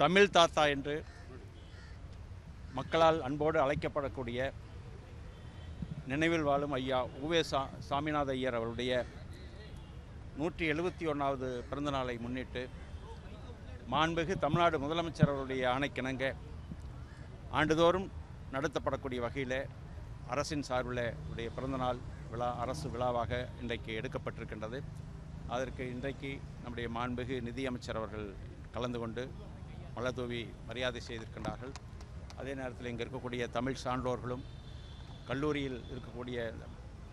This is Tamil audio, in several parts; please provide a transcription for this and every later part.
தமிழ் தாத்தா என்று மக்களால் அன்போடு அழைக்கப்படக்கூடிய நினைவில் வாழும் ஐயா உவே சா சாமிநாத ஐயர் அவருடைய நூற்றி எழுபத்தி ஒன்றாவது பிறந்தநாளை முன்னிட்டு மாண்புகு தமிழ்நாடு முதலமைச்சர் அவருடைய ஆணைக்கிணங்க ஆண்டுதோறும் நடத்தப்படக்கூடிய வகையில் அரசின் சார்பில் உடைய பிறந்தநாள் விழா அரசு விழாவாக இன்றைக்கு எடுக்கப்பட்டிருக்கின்றது. அதற்கு இன்றைக்கு நம்முடைய மாண்புகு நிதியமைச்சர் அவர்கள் கலந்து கொண்டு மலர்தூவி மரியாதை செய்திருக்கின்றார்கள். அதே நேரத்தில் இங்கே இருக்கக்கூடிய தமிழ் சான்றோர்களும் கல்லூரியில் இருக்கக்கூடிய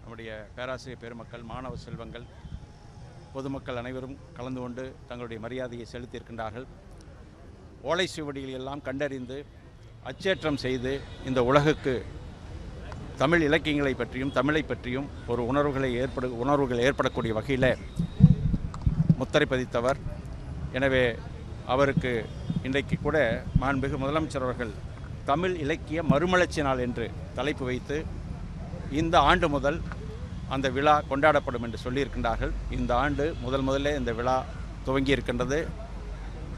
நம்முடைய பேராசிரியர் பெருமக்கள் மாணவ செல்வங்கள் பொதுமக்கள் அனைவரும் கலந்து கொண்டு தங்களுடைய மரியாதையை செலுத்தியிருக்கின்றார்கள். ஓலை சுவடிகள் எல்லாம் கண்டறிந்து அச்சேற்றம் செய்து இந்த உலகுக்கு தமிழ் இலக்கியங்களை பற்றியும் தமிழை பற்றியும் ஒரு உணர்வுகளை ஏற்படு உணர்வுகள் ஏற்படக்கூடிய வகையில் முத்திரை பதித்தவர். எனவே அவருக்கு இன்றைக்கு கூட மாண்புமிகு முதலமைச்சர் அவர்கள் தமிழ் இலக்கிய மறுமலர்ச்சி நாள் என்று தலைப்பு வைத்து இந்த ஆண்டு முதல் அந்த விழா கொண்டாடப்படும் என்று சொல்லியிருக்கின்றார்கள். இந்த ஆண்டு முதல் முதல்ல இந்த விழா துவங்கி இருக்கின்றது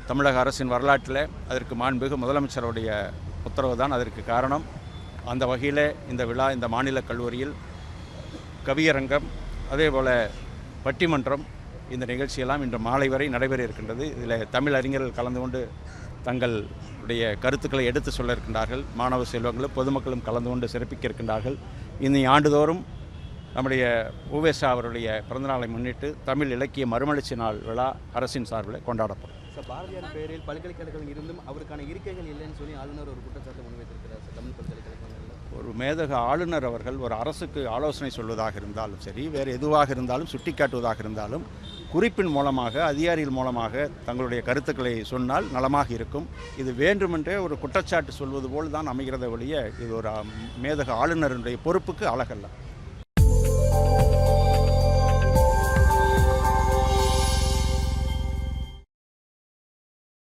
தமிழக அரசின் வரலாற்றில் அதற்கு மாண்புமிகு முதலமைச்சருடைய உத்தரவு தான் அதற்கு காரணம். அந்த வகையில் இந்த விழா இந்த மாநில கல்லூரியில் கவியரங்கம் அதே போல் பட்டிமன்றம் இந்த நிகழ்ச்சியெல்லாம் இன்று மாலை வரை நடைபெற இருக்கின்றது. இதில் தமிழ் அறிஞர்கள் கலந்து கொண்டு தங்களுடைய கருத்துக்களை எடுத்து சொல்ல இருக்கின்றார்கள். மாணவ செல்வங்களும் பொதுமக்களும் கலந்து கொண்டு சிறப்பிக்க இருக்கின்றார்கள். இனி ஆண்டுதோறும் நம்முடைய உவேசா அவருடைய பிறந்தநாளை முன்னிட்டு தமிழ் இலக்கிய மறுமலர்ச்சி நாள் விழா அரசின் சார்பில் கொண்டாடப்படும். சார் பாரதியார் பேரில் பல்கலைக்கழகங்கள் இருந்தும் அவருக்கான இருக்கைகள் இல்லைன்னு சொல்லி ஆளுநர் ஒரு குற்றச்சாட்டு முன்வைத்திருக்கிறார் சார் தமிழ் பல்கலைக்கழகங்களில். ஒரு மேதக ஆளுநர் அவர்கள் ஒரு அரசுக்கு ஆலோசனை சொல்வதாக இருந்தாலும் சரி வேறு எதுவாக இருந்தாலும் சுட்டிக்காட்டுவதாக இருந்தாலும் குறிப்பின் மூலமாக அதிகாரிகள் மூலமாக தங்களுடைய கருத்துக்களை சொன்னால் நலமாக இருக்கும். இது வேண்டுமென்றே ஒரு குற்றச்சாட்டு சொல்வது போல் தான் அமைகிறத ஒழிய இது ஒரு மேதக ஆளுநருடைய பொறுப்புக்கு அழகல்ல